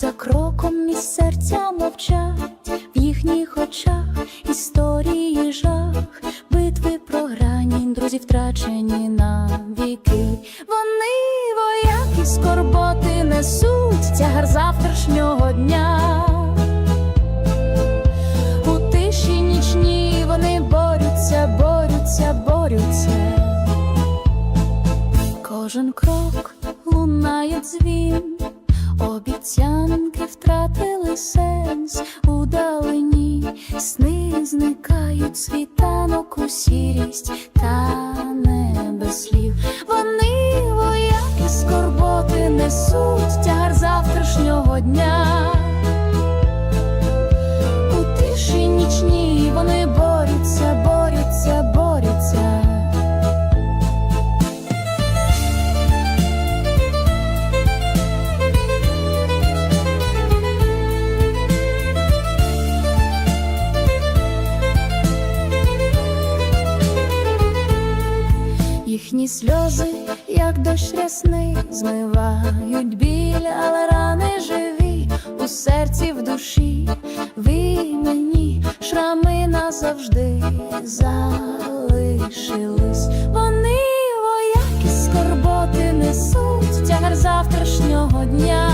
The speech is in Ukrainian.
За кроком із серця мовчать, в їхніх очах історії жах, битви програні, друзі втрачені на віки. Вони вояки скорботи несуть тягар завтрашнього дня. У тиші нічні вони борються, борються, борються. Кожен крок лунає дзвін, обіцянки втратили сенс у далині, сни зникають, світанок у сірість та не. Вони вояки скорботи несуть тягар завтрашнього дня. Їхні сльози, як дощ рясний, змивають біль, але рани живі у серці, в душі, ви мені шрами назавжди залишились. Вони вояки скорботи несуть тягар завтрашнього дня.